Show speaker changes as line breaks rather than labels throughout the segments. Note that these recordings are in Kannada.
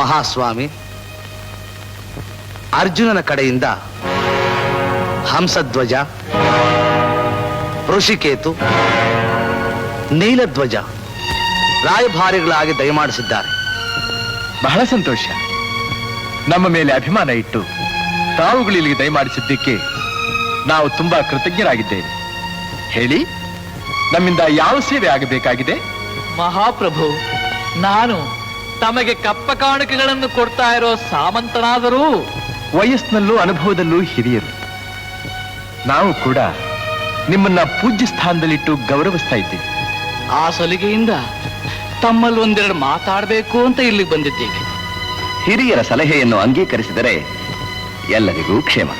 ಮಹಾಸ್ವಾಮಿ. ಅರ್ಜುನನ ಕಡೆಯಿಂದ ಹಂಸಧ್ವಜ ಋಷಿಕೇತು ನೀಲಧ್ವಜ ರಾಯಭಾರಿಗಳಾಗಿ ದಯಮಾಡಿಸಿದ್ದಾರೆ
ಬಹಳ ಸಂತೋಷ. ನಮ್ಮ ಮೇಲೆ ಅಭಿಮಾನ ಇಟ್ಟು ತಾವುಗಳು ಇಲ್ಲಿಗೆ ದಯಮಾಡಿಸಿದ್ದಕ್ಕೆ ನಾವು ತುಂಬಾ ಕೃತಜ್ಞರಾಗಿದ್ದೇವೆ. ಹೇಳಿ ನಮ್ಮಿಂದ ಯಾವ ಸೇವೆ ಆಗಬೇಕಾಗಿದೆ?
ಮಹಾಪ್ರಭು ನಾನು ತಮಗೆ ಕಪ್ಪ ಕಾಣಿಕೆಗಳನ್ನು ಕೊಡ್ತಾ ಇರೋ ಸಾಮಂತನಾದರೂ
ವಯಸ್ಸಿನಲ್ಲೂ ಅನುಭವದಲ್ಲೂ ಹಿರಿಯರು. ನಾವು ಕೂಡ ನಿಮ್ಮನ್ನ ಪೂಜ್ಯ ಸ್ಥಾನದಲ್ಲಿಟ್ಟು ಗೌರವಿಸ್ತಾ ಇದ್ದೀವಿ.
ಆ ಸಲಿಗೆಯಿಂದ ತಮ್ಮಲ್ಲಿ ಒಂದೆರಡು ಮಾತಾಡಬೇಕು ಅಂತ ಇಲ್ಲಿಗೆ ಬಂದಿದ್ದೀವಿ.
ಹಿರಿಯರ ಸಲಹೆಯನ್ನು ಅಂಗೀಕರಿಸಿದರೆ ಎಲ್ಲರಿಗೂ ಕ್ಷೇಮ.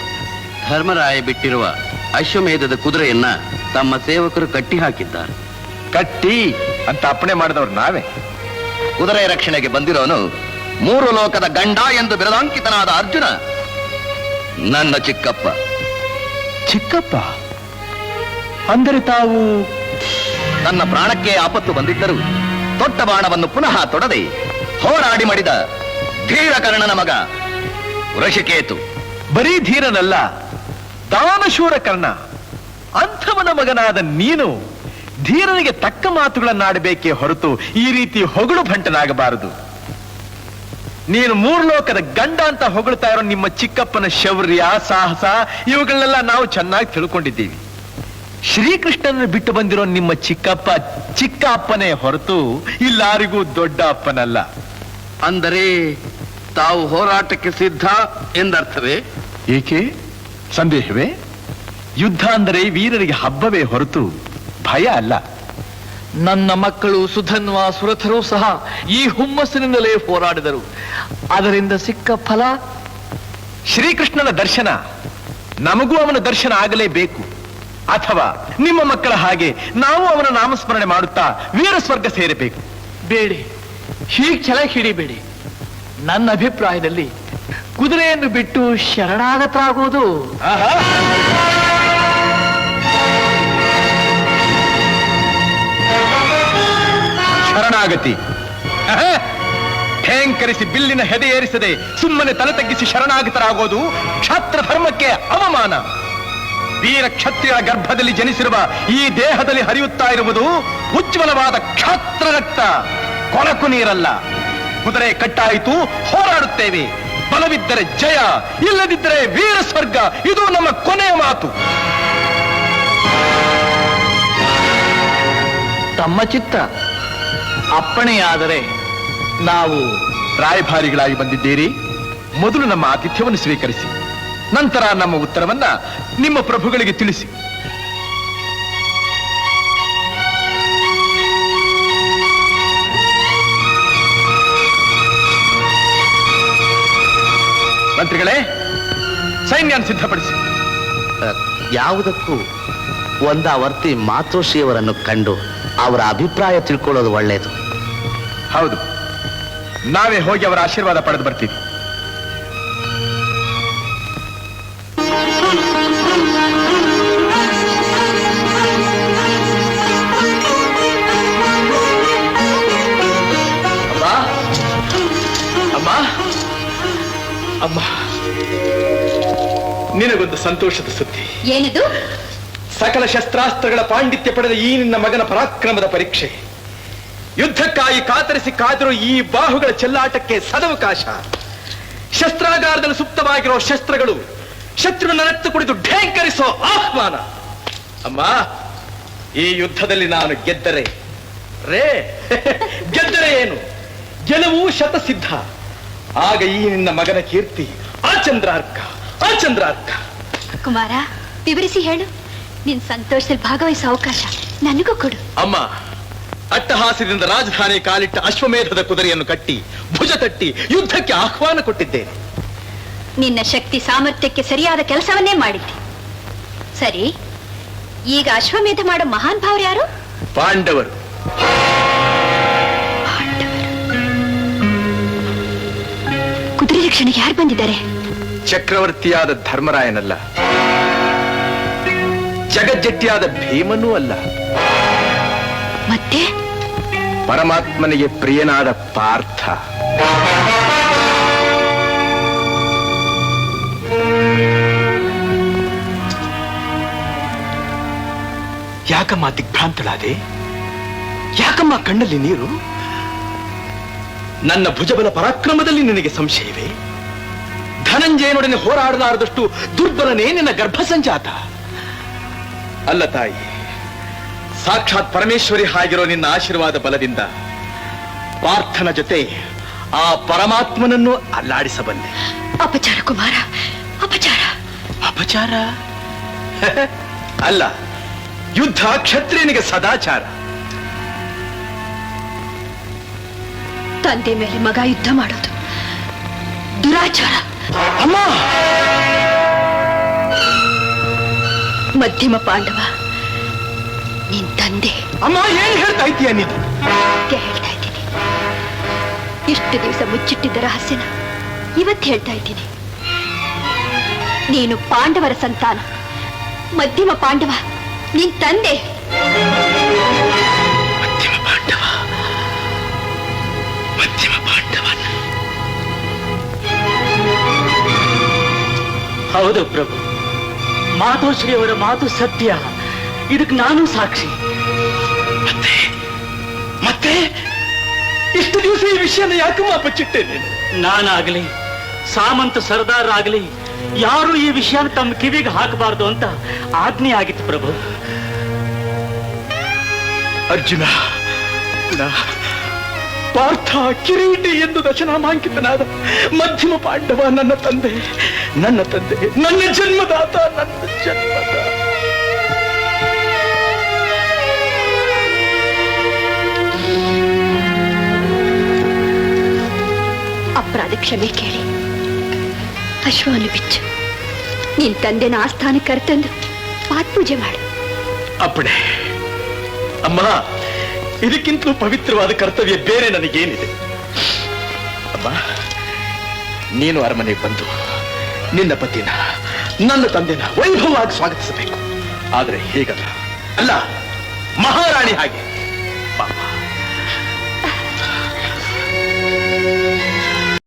ಧರ್ಮರಾಯ ಬಿಟ್ಟಿರುವ ಅಶ್ವಮೇಧದ ಕುದುರೆಯನ್ನ ತಮ್ಮ ಸೇವಕರು ಕಟ್ಟಿ ಹಾಕಿದ್ದಾರೆ.
ಕಟ್ಟಿ ಅಂತ ಅಪ್ಪಣೆ ಮಾಡಿದವ್ರು ನಾವೇ.
ಕುದುರೆ ರಕ್ಷಣೆಗೆ ಬಂದಿರೋನು ಮೂರು ಲೋಕದ ಗಂಡ ಎಂದು ಬಿರದಾಂಕಿತನಾದ ಅರ್ಜುನ. ನನ್ನ ಚಿಕ್ಕಪ್ಪ.
ಚಿಕ್ಕಪ್ಪ? ಅಂದರೆ ತಾವು
ನನ್ನ ಪ್ರಾಣಕ್ಕೆ ಆಪತ್ತು ಬಂದಿದ್ದರೂ ದೊಡ್ಡ ಬಾಣವನ್ನು ಪುನಃ ತೊಡದೆ ಹೋರಾಡಿ ಮಾಡಿದ ಧೀರಕರ್ಣನ ಮಗ ಋಷಿಕೇತು
ಬರೀ ಧೀರನಲ್ಲ ದಾನಶೂರ ಕರ್ಣ ಅಂಥವನ ಮಗನಾದ ನೀನು ಧೀರನಿಗೆ ತಕ್ಕ ಮಾತುಗಳನ್ನಾಡಬೇಕೇ ಹೊರತು ಈ ರೀತಿ ಹೊಗಳು ಭಂಟನಾಗಬಾರದು. ನೀನು ಮೂರ್ಲೋಕದ ಗಂಡ ಅಂತ ಹೊಗಳ್ತಾ ಇರೋ ನಿಮ್ಮ ಚಿಕ್ಕಪ್ಪನ ಶೌರ್ಯ ಸಾಹಸ ಇವುಗಳನ್ನೆಲ್ಲ ನಾವು ಚೆನ್ನಾಗಿ ತಿಳ್ಕೊಂಡಿದ್ದೀವಿ. ಶ್ರೀಕೃಷ್ಣನ ಬಿಟ್ಟು ಬಂದಿರೋ ನಿಮ್ಮ ಚಿಕ್ಕಪ್ಪ ಚಿಕ್ಕ ಅಪ್ಪನೇ ಹೊರತು ಇಲ್ಲಾರಿಗೂ ದೊಡ್ಡ ಅಪ್ಪನಲ್ಲ.
ಅಂದರೆ ತಾವು ಹೋರಾಟಕ್ಕೆ ಸಿದ್ಧ ಎಂದರ್ಥವೇ?
ಏಕೆ? ಸಂದೇಹವೇ? ಯುದ್ಧ ಅಂದರೆ ವೀರರಿಗೆ ಹಬ್ಬವೇ ಹೊರತು ಭಯ ಅಲ್ಲ.
ನನ್ನ ಮಕ್ಕಳು ಸುಧನ್ವ ಸುರಥರು ಸಹ ಈ ಹುಮ್ಮಸ್ಸಿನಿಂದಲೇ ಹೋರಾಡಿದರು. ಅದರಿಂದ ಸಿಕ್ಕ ಫಲ
ಶ್ರೀಕೃಷ್ಣನ ದರ್ಶನ. ನಮಗೂ ಅವನ ದರ್ಶನ ಆಗಲೇಬೇಕು. ಅಥವಾ ನಿಮ್ಮ ಮಕ್ಕಳ ಹಾಗೆ ನಾವು ಅವನ ನಾಮಸ್ಮರಣೆ ಮಾಡುತ್ತಾ ವೀರ ಸ್ವರ್ಗ ಸೇರಬೇಕು.
ಬೇಡಿ ಹೀಗೆ ಛಲ ಹಿಡಿಬೇಡಿ. ನನ್ನ ಅಭಿಪ್ರಾಯದಲ್ಲಿ ಕುದುರೆಯನ್ನು ಬಿಟ್ಟು ಶರಣಾಗತರಾಗುವುದು
ಶರಣಾಗತಿ. ಭಯಂಕರಿಸಿ ಬಿಲ್ಲಿನ ಹೆದೆ ಏರಿಸದೆ ಸುಮ್ಮನೆ ತಲೆ ತಗ್ಗಿಸಿ ಶರಣಾಗತರಾಗೋದು ಕ್ಷಾತ್ರ ಧರ್ಮಕ್ಕೆ ಅವಮಾನ. ವೀರ ಕ್ಷತ್ರಿಯ ಗರ್ಭದಲ್ಲಿ ಜನಿಸಿರುವ ಈ ದೇಹದಲ್ಲಿ ಹರಿಯುತ್ತಾ ಇರುವುದು ಉಜ್ವಲವಾದ ಕ್ಷಾತ್ರ ರಕ್ತ. ಕೊಳಕು ನೀರಲ್ಲ. ಕುದುರೆ ಕಟ್ಟಾಯಿತು, ಹೋರಾಡುತ್ತೇವೆ. ಬಲವಿದ್ದರೆ ಜಯ, ಇಲ್ಲದಿದ್ದರೆ ವೀರ ಸ್ವರ್ಗ. ಇದು ನಮ್ಮ ಕೊನೆಯ ಮಾತು.
ತಮ್ಮ ಚಿತ್ತ. ಅಪ್ಪಣೆಯಾದರೆ ನಾವು
ರಾಯಭಾರಿಗಳಾಗಿ ಬಂದಿದ್ದೀರಿ. ಮೊದಲು ನಮ್ಮ ಆತಿಥ್ಯವನ್ನು ಸ್ವೀಕರಿಸಿ, ನಂತರ ನಮ್ಮ ಉತ್ತರವನ್ನ ನಿಮ್ಮ ಪ್ರಭುಗಳಿಗೆ ತಿಳಿಸಿ. ಮಂತ್ರಿಗಳೇ ಸೈನ್ಯ ಸಿದ್ಧಪಡಿಸಿ.
ಯಾವುದಕ್ಕೂ ಒಂದಾವರ್ತಿ ಮಾತೋಶಿಯವರನ್ನು ಕಂಡು ಅವರ ಅಭಿಪ್ರಾಯ ತಿಳ್ಕೊಳ್ಳೋದು ಒಳ್ಳೆಯದು
ಹೌದು. ನಾವೇ ಹೋಗಿ ಅವರ ಆಶೀರ್ವಾದ ಪಡೆದು ಬರ್ತೀವಿ. ಅಮ್ಮ? ಅಮ್ಮ? ಅಮ್ಮ. ನಿನಗೊಂದು ಸಂತೋಷದ ಸುದ್ದಿ.
ಏನದು?
ಸಕಲ ಶಸ್ತ್ರಾಸ್ತ್ರಗಳ ಪಾಂಡಿತ್ಯ ಪಡೆದ ಈ ನಿನ್ನ ಮಗನ ಪರಾಕ್ರಮದ ಪರೀಕ್ಷೆ. ಯುದ್ಧಕ್ಕಾಗಿ ಕಾತರಿಸಿ ಕಾದಿರೋ ಈ ಬಾಹುಗಳ ಚೆಲ್ಲಾಟಕ್ಕೆ ಸದವಕಾಶ. ಶಸ್ತ್ರಾಗಾರದಲ್ಲಿ ಸುಪ್ತವಾಗಿರೋ ಶಸ್ತ್ರಗಳು ಶತ್ರುವಿನ ರಕ್ತ ಕುಡಿದು ಢೇಂಕರಿಸೋ ಆಹ್ವಾನ. ಅಮ್ಮ, ಈ ಯುದ್ಧದಲ್ಲಿ ನಾನು ಗೆದ್ದರೆ ರೇ, ಗೆದ್ದರೆ ಏನು? ಗೆಲುವು ಶತಸಿದ್ಧ. ಆಗ ಈ ನಿನ್ನ ಮಗನ ಕೀರ್ತಿ ಆ ಚಂದ್ರಾರ್ಕ ಆ ಚಂದ್ರಾರ್ಕ
ಕುಮಾರ, ವಿವರಿಸಿ ಹೇಳು. ನಿನ್ ಸಂತೋಷದಲ್ಲಿ ಭಾಗವಹಿಸೋ ಅವಕಾಶ ನನಗೂ ಕೊಡು.
ಅಮ್ಮ ಅಟ್ಟಹಾಸದಿಂದ ರಾಜಧಾನಿ ಕಾಲಿಟ್ಟ ಅಶ್ವಮೇಧದ ಕುದುರೆಯನ್ನು ಕಟ್ಟಿ ಭುಜ ತಟ್ಟಿ ಯುದ್ಧಕ್ಕೆ ಆಹ್ವಾನ ಕೊಟ್ಟಿದ್ದೇನೆ.
ನಿನ್ನ ಶಕ್ತಿ ಸಾಮರ್ಥ್ಯಕ್ಕೆ ಸರಿಯಾದ ಕೆಲಸವನ್ನೇ ಮಾಡಿದ್ದೆ. ಸರಿ ಈಗ ಅಶ್ವಮೇಧ ಮಾಡೋ ಮಹಾನ್ ಭಾವರು ಯಾರು?
ಪಾಂಡವರು.
ಕುದುರೆ ರಕ್ಷಣೆಗೆ ಯಾರು ಬಂದಿದ್ದಾರೆ?
ಚಕ್ರವರ್ತಿಯಾದ ಧರ್ಮರಾಯನಲ್ಲ. ಜಗಜ್ಜಟ್ಟಿಯಾದ ಭೀಮನೂ ಅಲ್ಲ.
ಮತ್ತೆ?
ಪರಮಾತ್ಮನಿಗೆ ಪ್ರಿಯನಾದ ಪಾರ್ಥ. ಯಾಕಮ್ಮ ದಿಗ್ಭ್ರಾಂತಳಾದೆ? ಯಾಕಮ್ಮ ಕಣ್ಣಲ್ಲಿ ನೀರು? ನನ್ನ ಭುಜಬಲ ಪರಾಕ್ರಮದಲ್ಲಿ ನಿನಗೆ ಸಂಶಯವೇ? ಧನಂಜಯನೊಡನೆ ಹೋರಾಡಲಾರದಷ್ಟು ದುರ್ಬಲನೇ ನಿನ್ನ ಗರ್ಭಸಂಜಾತ. ಅಲ್ಲ ತಾಯಿ ಸಾಕ್ಷಾತ್ ಪರಮೇಶ್ವರಿ ಆಗಿರೋ ನಿನ್ನ ಆಶೀರ್ವಾದ ಬಲದಿಂದ ಪಾರ್ಥನ ಜೊತೆ ಆ ಪರಮಾತ್ಮನನ್ನು ಅಲ್ಲಾಡಿಸಬಲ್ಲೆ.
ಅಪಚಾರ ಕುಮಾರ ಅಪಚಾರ.
ಅಪಚಾರ? ಅಲ್ಲ ಯುದ್ಧ ಕ್ಷತ್ರಿಯನಿಗೆ ಸದಾಚಾರ.
ತಂದೆ ಮೇಲೆ ಮಗ ಯುದ್ಧ ಮಾಡೋದು. ದುರಾಚಾರ.
ಅಮ್ಮ!
ಮಧ್ಯಮ ಪಾಂಡವ ನಿನ್ ತಂದೆ.
ಅಮ್ಮ ಏನ್ ಹೇಳ್ತಾ ಇದೀಯ ನೀನು?
ಹೇಳ್ತಾ ಇದ್ದೀನಿ. ಇಷ್ಟು ದಿವಸ ಮುಚ್ಚಿಟ್ಟಿದ್ದ ರಹಸ್ಯನ ಇವತ್ತು ಹೇಳ್ತಾ ಇದ್ದೀನಿ. ನೀನು ಪಾಂಡವರ ಸಂತಾನ ಮಧ್ಯಮ ಪಾಂಡವ ನಿನ್ ತಂದೆ.
ಮಧ್ಯಮ ಪಾಂಡವ ಮಧ್ಯಮ ಪಾಂಡವ
ಹೌದು ಪ್ರಭು. ಮಾತೋಶ್ರೀಯವರ ಮಾತು ಸತ್ಯ. ಇದಕ್ಕೆ ನಾನು ಸಾಕ್ಷಿ.
ಮತ್ತೆ ಮತ್ತೆ? ಇಷ್ಟು ದಿವಸ ಈ ವಿಷಯನ ಯಾಕಮ್ಮ ಬಚ್ಚಿಟ್ಟೆ ನೀನು?
ನಾನಾಗ್ಲಿ, ಸಾಮಂತ ಸರ್ದಾರ್ ಆಗ್ಲಿ ಯಾರು ಈ ವಿಷಯನ ತಮ್ಮ ಕಿವಿಗೆ ಹಾಕಬಾರ್ದು ಅಂತ ಆಜ್ಞೆ ಆಗಿತ್ತು ಪ್ರಭು.
ಅರ್ಜುನ ಪಾರ್ಥ ಕಿರೀಟಿ ಎಂದು ದಶನಾಮಾಂಕಿತನಾದ ಮಧ್ಯಮ ಪಾಂಡವ ನನ್ನ ತಂದೆ ನನ್ನ ತಂದೆ ನನ್ನ ಜನ್ಮದಾತ ನನ್ನ ಜನ್ಮದ
ಅಪರಾಧ ಕ್ಷಮೆ ಕೇಳಿ. ಅಶ್ವವನ್ನು ಬಿಚ್ಚು. ನಿನ್ ತಂದೆನ ಆಸ್ಥಾನ ಕರೆತಂದು ಪಾತ್ಪೂಜೆ ಮಾಡು.
ಅಪ್ಪಣೆ. ಅಮ್ಮ ಇದಕ್ಕಿಂತಲೂ ಪವಿತ್ರವಾದ ಕರ್ತವ್ಯ ಬೇರೆ ನನಗೇನಿದೆ. ಅಮ್ಮ ನೀನು ಅರಮನೆಗೆ ಬಂದು ನಿನ್ನ ಪತಿನ, ನನ್ನ ತಂದೆನ ವೈಭವವಾಗಿ ಸ್ವಾಗತಿಸಬೇಕು. ಆದರೆ ಹೇಗಲ್ಲ? ಅಲ್ಲ, ಮಹಾರಾಣಿ ಹಾಗೆ.